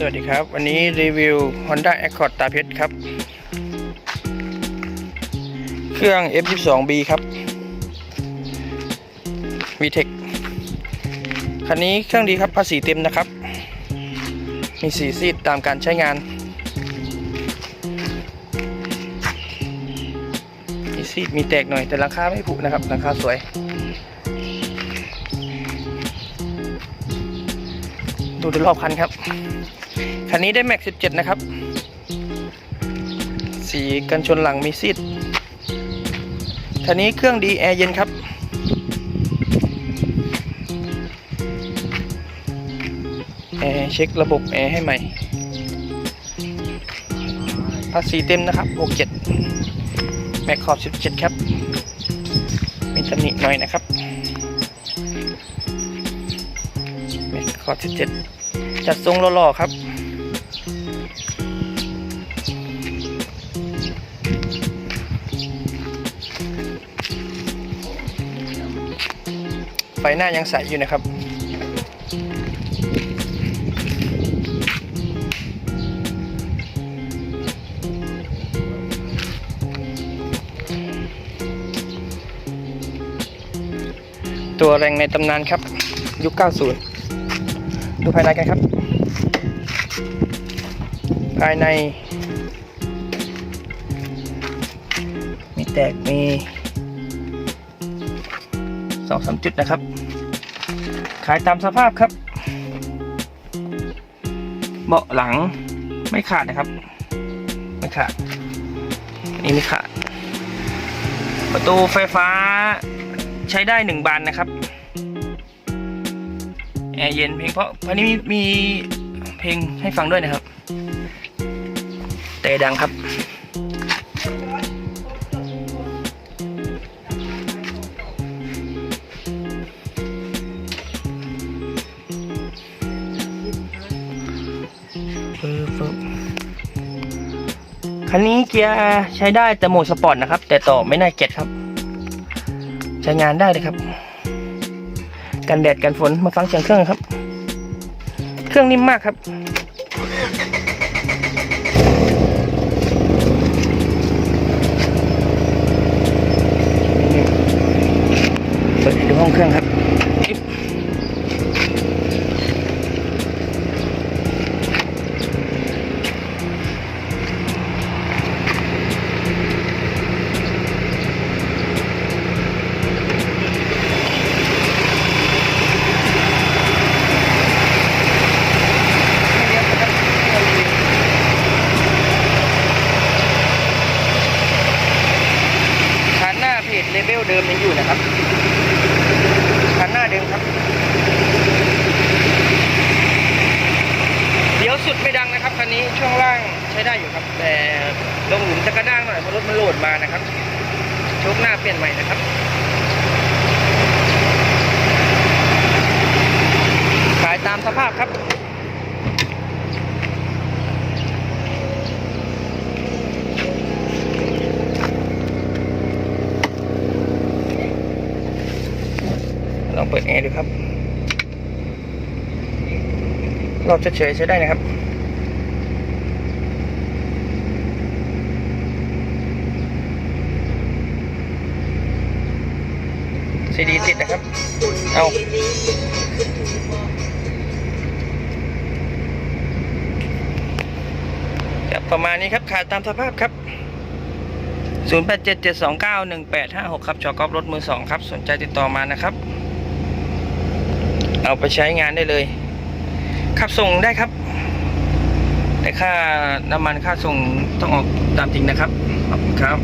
สวัสดีครับ วันนี้รีวิว Honda Accord ตาเพชรครับ เครื่อง F22B ครับ VTEC คันนี้เครื่องดีครับภาษีเต็มนะครับ มีสีซีดตามการใช้งาน มีซีดมีแตกหน่อยแต่ราคาไม่ผุนะครับราคาสวยดูดรอบคันครับ คันนี้ได้แม็ก 17 นะครับ สีกันชนหลังมีซีดคันนี้เครื่องดีแอร์เย็นครับ แอร์เช็คระบบแอร์ให้ใหม่ ภาษีเต็มนะครับ 67 แม็กขอบ 17 ครับ มีตำหนิหน่อยนะครับ แม็กขอบ 17 จัดทรงหล่อๆครับ หน้ายังใสอยู่นะครับ ตัวแรงในตำนานครับ ยุค 90 ดูภายในกันครับ ภายใน มีแตกมี สองสามจุดนะครับ ขายตามสภาพครับ เบาะหลังไม่ขาดนะครับ ไม่ขาดอันนี้ไม่ขาด ประตูไฟฟ้าใช้ได้หนึ่งบานนะครับแอร์เย็นเพลงเพราะพราะนี้มีมีเพลงให้ฟังด้วยนะครับ แต่ดังครับ ปึ๊บปึ๊บคันนี้เกียร์ใช้ได้แต่โหมดสปอร์ตนะครับ แต่ต่อไม่น่าเกลียดครับ ใช้งานได้เลยครับ กันแดดกันฝนมาฟังเสียงเครื่องครับ เครื่องนิ่มมากครับเปิดดูห้องเครื่องครับ เดิมยังอยู่นะครับฐานหน้าเดิมครับเดี๋ยวสุดไม่ดังนะครับคันนี้ช่วงล่างใช้ได้อยู่ครับ แต่ลงหลุมจะกระด้างหน่อยเพราะรถมันโหลดมานะครับโชคหน้าเปลี่ยนใหม่นะครับขายตามสภาพครับ เปิดแอร์ดูครับรอบเฉยใช้ได้นะครับซีดีติดนะครับ เอาจะประมาณนี้ครับ ขายตามสภาพครับ 0877291856 ครับจอกอบรถมือสองครับ สนใจติดต่อมานะครับ เอาไปใช้งานได้เลย ขับส่งได้ครับ แต่ค่าน้ำมันค่าส่งต้องออกตามจริงนะครับขอบคุณครับ